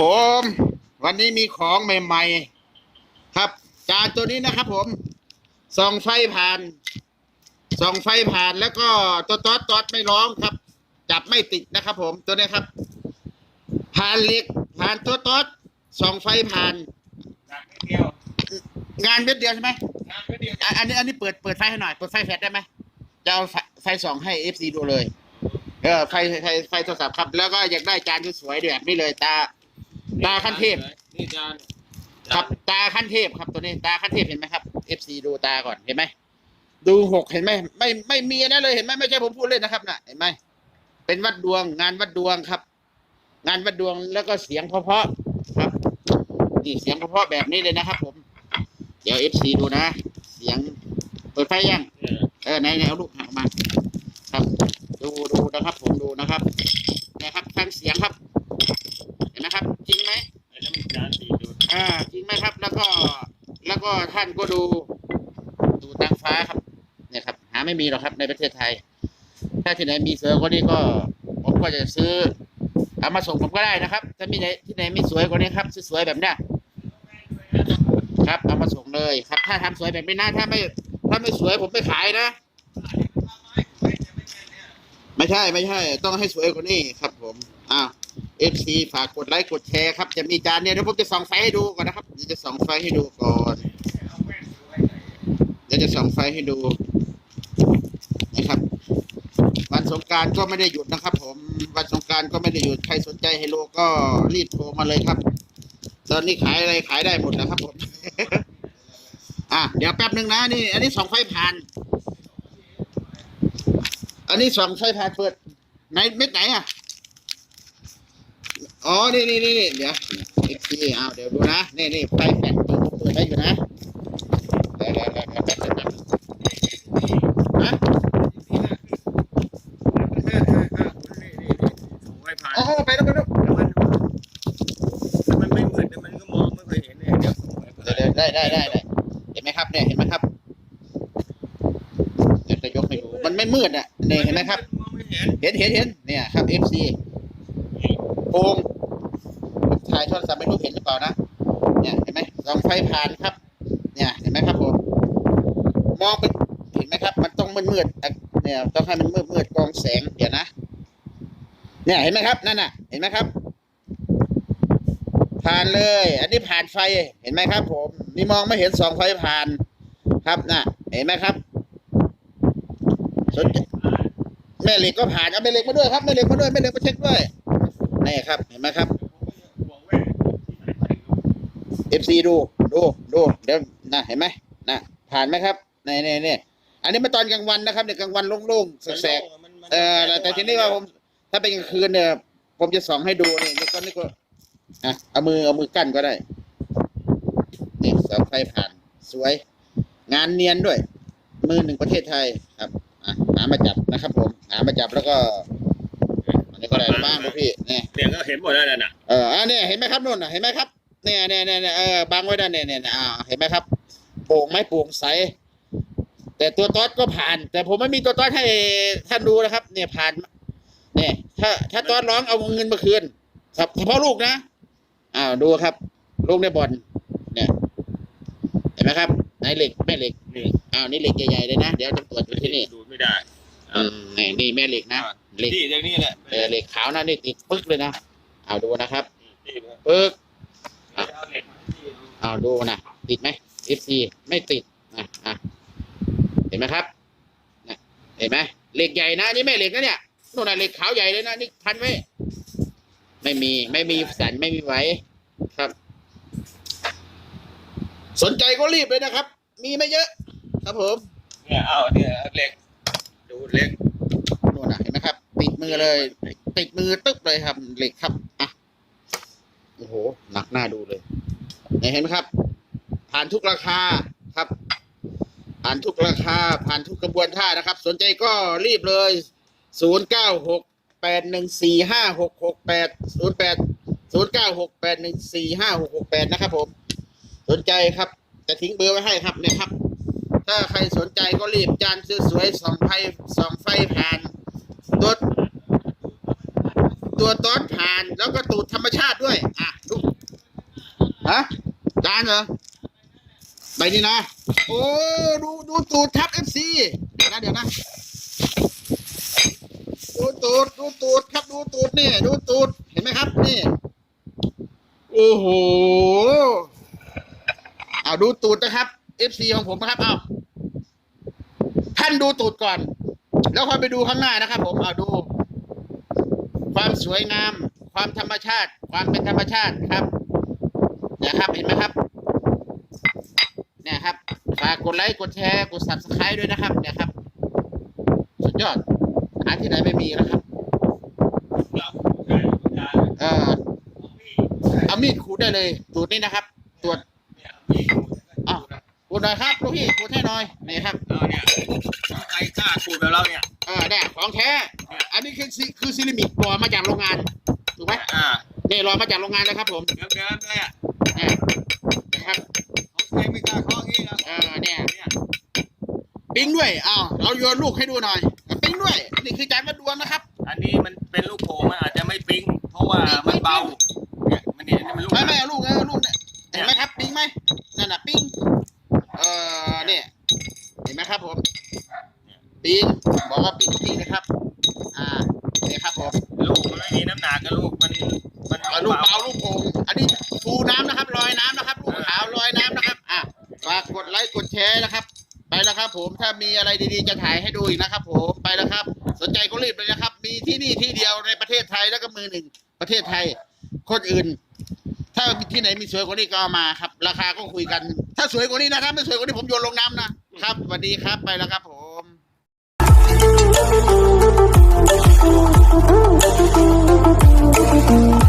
ผม วันนี้มีของใหม่ ๆ ครับ จานตัวนี้นะครับ ผมส่องไฟผ่านส่องไฟผ่านแล้วก็ตัวต๊อดต๊อดไม่ร้องครับ จับไม่ติดนะครับ ผมตัวนี้ครับ ผ่านเหล็กผ่านตัวต๊อดส่องไฟผ่านงานเดียวงานเม็ดเดียวใช่ไหมงานเดียวอะอันนี้อันนี้เปิดเปิดไฟให้หน่อยเปิดไฟแฟลชได้ไหมจะเอาไฟไฟส่องให้เอฟซีดูเลย เออไฟไฟไฟโทรศัพท์ครับ แล้วก็อยากได้จานสวยๆแบบนี้เลยตา ตาขั้นเทพ นี่จานครับตาขั้นเทพครับตัวนี้ตาขั้นเทพเห็นไหมครับ FC ดูตาก่อนเห็นไหมดูหกเห็นไหมไม่ไม่มีอันนะเลยเห็นไหมไม่ใช่ผมพูดเล่นนะครับน่ะเห็นไหมเป็นวัดดวงงานวัดดวงครับ งานวัดดวงแล้วก็เสียงเพราะๆครับนี่เสียงเพราะๆแบบนี้เลยนะครับ ผม เดี๋ยว FC ดูนะ เสียงเปิดไฟยังเนี่ยเออไหนไหนเอาลูกหางมา ครับ ดูดูนะครับ ผมดูนะครับนะครับฟังเสียงครับ เห็นไหมครับ จริงไหม ไอ้นั่นมันจานสีดู อ่าจริงไหมครับ แล้วก็แล้วก็ท่านก็ดู ดูนางฟ้าครับ เนี่ยครับ หาไม่มีหรอกครับในประเทศไทย ถ้าที่ไหนมีเสือคนนี้ก็ผมก็จะซื้อเอามาส่งผมก็ได้นะครับ ถ้ามีไหนที่ไหนไมีสวยกว่านี้ครับสวยแบบเนี้ยครับเอามาส่งเลยครับ ถ้าทำสวยแบบนี้นะถ้าไม่ ถ้าไม่สวยผมไม่ขายนะ ไม่ใช่ไม่ใช่ ต้องให้สวยกว่านี้ครับผมอ้าว เอฟซีฝากกดไลค์กดแชร์ครับจะมีจานเนี่ยเดี๋ยวผมจะส่องไฟให้ดูก่อนนะครับเดี๋ยวจะส่องไฟให้ดูก่อนเดี๋ยวจะส่องไฟให้ดูนะครับ วันสงการก็ไม่ได้หยุดนะครับ ผมวันสงการก็ไม่ได้หยุดใครสนใจไฮโลก็รีบโทรมาเลยครับ ตอนนี้ขายอะไรขายได้หมดนะครับผมอะเดี๋ยวแป๊บหนึ่งนะนี่ อันนี้ส่องไฟผ่าน อันนี้ส่องไฟผ่านเปิดไหนเม็ดไหนอะ อ๋อ นี่นี่นี่เดี๋ยวอีกทีเอาเดี๋ยวดูนะ นี่นี่ไฟแฟลชเปิดได้อยู่นะเดี๋ยวเดี๋ยวเดี๋ยวเดี๋ยวเดี๋ยวเดี๋ยวฮะไว้ผ่านอ๋อไปแล้วไปแล้วมันไม่เหมือนมันก็มองไม่เคยเห็นเลยเดี๋ยวเดี๋ยวเดี๋ยวได้ได้ได้ได้เห็นไหมครับเนี่ยเห็นไหมครับเดี๋ยวจะยกให้ดูมันไม่มืดอะเนี่ยเห็นไหมครับ เห็นเห็นเห็นเห็นเนี่ยครับ FC โพงถ่ายโทรศัพท์ไม่รู้เห็นหรือเปล่านะ เนี่ยเห็นไหมส่องไฟผ่านครับ เนี่ยเห็นไหมครับผม มองเป็นเห็นไหมครับ มันต้องมืดมืดๆอะเนี่ยต้องให้มันมืดมืดๆกองแสงเดี๋ยวนะ เนี่ยเห็นไหมครับนั่นน่ะ เห็นไหมครับผ่านเลย อันนี้ผ่านไฟ เห็นไหมครับ ผม นี่มองไม่เห็นสองไฟผ่าน ครับน่ะเห็นไหมครับสนใจแม่เหล็กก็ผ่านเอาแม่เหล็กมาด้วยครับแม่เหล็กมาด้วยแม่เหล็กมาเช็คด้วย นี่ครับ เห็นไหมครับเอฟซีดู ดูดูเดี๋ยวนะเห็นไหมนะผ่านไหมครับนี่นี่นี่อันนี้มาตอนกลางวันนะครับเนี่ยกลางวันโล่งๆแสกๆเออแต่ทีนี้ว่าผม ถ้าเป็นกลางคืนเนี่ยผมจะส่องให้ดูนี่นี่ก็นี่ก็อะเอามือเอามือกั้นก็ได้นี่เสาไฟผ่านสวย งานเนียนด้วย มือหนึ่งประเทศไทยครับอะหามาจับนะครับผมหามาจับแล้วก็ อันนี้ก็ได้บ้างลูกพี่เนี่ยเนี่ยก็เห็นหมดแล้วน่ะเอออะเนี่ยเห็นไหมครับนู่นน่ะเห็นไหมครับเนี่ยเนี่ยเนี่ยเนี่ยเออบังไว้ด้านเนี่ยเนี่ยเนี่ยอ่าเห็นไหมครับโปร่งไหมโปร่งใสแต่ตัวต๊อดก็ผ่าน แต่ผมไม่มีตัวต๊อดให้ท่านดูนะครับ เนี่ยผ่าน เนี่ย ถ้าถ้าต๊อดร้องเอาเงินมาคืนครับเฉพาะลูกนะอ้าวดูครับ ลูกในบอลเนี่ยเห็นไหมครับไหนเหล็กแม่เหล็กนี่อ้าวนี่เหล็กใหญ่ๆเลยนะเดี๋ยวจะตรวจอยู่ที่นี่ดูไม่ได้อืมนี่นี่แม่เหล็กนะ เหล็กที่อย่างนี้แหละเออเหล็กขาวนะนี่ติดปึ๊กเลยนะเอาดูนะครับที่ปึ๊กเอาเหล็กมาที่ดูเอาดูนะติดไหม FC ไม่ติดอะอะเห็นไหมครับนะเห็นไหมเหล็กใหญ่นะนี่แม่เหล็กนะเนี่ยนู่นน่ะเหล็กขาวใหญ่เลยนะนี่พันไว้ไม่มีไม่มีสันไม่มีไหวครับ สนใจก็รีบเลยนะครับ มีไม่เยอะ ครับผมเนี่ยเอาเนี่ยเหล็ก ดูเหล็ก นู่นน่ะเห็นไหมครับ ติด มือเลย ติดมือตึ๊บเลยครับ เหล็กครับอะโอ้โหหนักหน้าดูเลยเห็นไหมครับ ผ่านทุกราคาครับ ผ่านทุกราคา ผ่านทุกกระบวนท่านะครับ สนใจก็รีบเลยศูนย์เก้าหกแปดหนึ่งสี่ห้าหกหกแปดศูนย์แปดศูนย์เก้าหกแปดหนึ่งสี่ห้าหกหกแปดนะครับผม สนใจครับ จะทิ้งเบอร์ไว้ให้ครับเนี่ยครับ ถ้าใครสนใจก็รีบจานสวยๆส่องไฟส่องไฟผ่านตัว ตัวต้อนผ่านแล้วก็ตูดธรรมชาติด้วย อะดูฮะจานเหรอใบนี้นะ โอ้ดูดูตูดครับเอฟซีเดี๋ยวนะเดี๋ยวนะดูตูดดูตูดครับดูตูดนี่ดูตูดเห็นไหมครับนี่ โอ้โหเอาดูตูดนะครับเอฟซีของผมนะครับเอาท่านดูตูดก่อน แล้วค่อยไปดูข้างหน้านะครับ ผมเอาดู ความสวยงาม ความธรรมชาติ ความเป็นธรรมชาติครับเนี่ยครับเห็นไหมครับเนี่ยครับฝากกดไลค์กดแชร์กด subscribe ด้วยนะครับเนี่ยครับ สุดยอดหาที่ไหนไม่มีนะครับเราใช่ใช่เออเอามีดขูดได้เลยตูดนี่นะครับตรวจเนี่ยมีดอ้าวขูดหน่อยครับลูกพี่ขูดให้หน่อยนี่ครับเอาเนี่ยใครกล้าขูดแบบเราเนี่ยเออเนี่ยของแท้ อันนี้คือซิคือซิลิมิกรอมาจากโรงงานถูกไหมอ่านี่รอมาจากโรงงานนะครับผมเดิมเดิมเลยอะเนี่ยนะครับของใครไม่กล้าเคาะงี้นะเออเนี่ยเนี่ยปิ้งด้วยอ้าวเราโยนลูกให้ดูหน่อยปิ้งด้วยนี่คือจานวัดดวงนะครับ อันนี้มันเป็นลูกโป่งมันอาจจะไม่ปิ้งเพราะว่ามันเบาเนี่ยมันเนี่ยนี่มันลูกไม่ไม่เอาลูกนะเอาลูกเนี่ยเห็นไหมครับปิ้งไหมนั่นน่ะปิ้งเออเนี่ยเห็นไหมครับผมปิ้งบอกว่าปิ้งปิ้งนะครับ อ่าเนี่ยครับผมลูกมันไม่มีน้ำหนักกับลูกมันมันเอาลูกเบาลูกโป่งอันนี้ฟูน้ำนะครับลอยน้ำนะครับลูกขาวลอยน้ำนะครับอะฝากกดไลค์กดแชร์นะครับ ไปแล้วครับ ผมถ้ามีอะไรดีๆจะถ่ายให้ดูอีกนะครับ ผมไปแล้วครับ สนใจก็รีบเลยนะครับ มีที่นี่ที่เดียวในประเทศไทยแล้วก็มือหนึ่งประเทศไทยคนอื่น ถ้าที่ไหนมีสวยกว่านี้ก็เอามาครับ ราคาก็คุยกัน ถ้าสวยกว่านี้นะครับไม่สวยกว่านี้ผมโยนลงน้ำนะครับสวัสดีครับไปแล้วครับผม Thank you.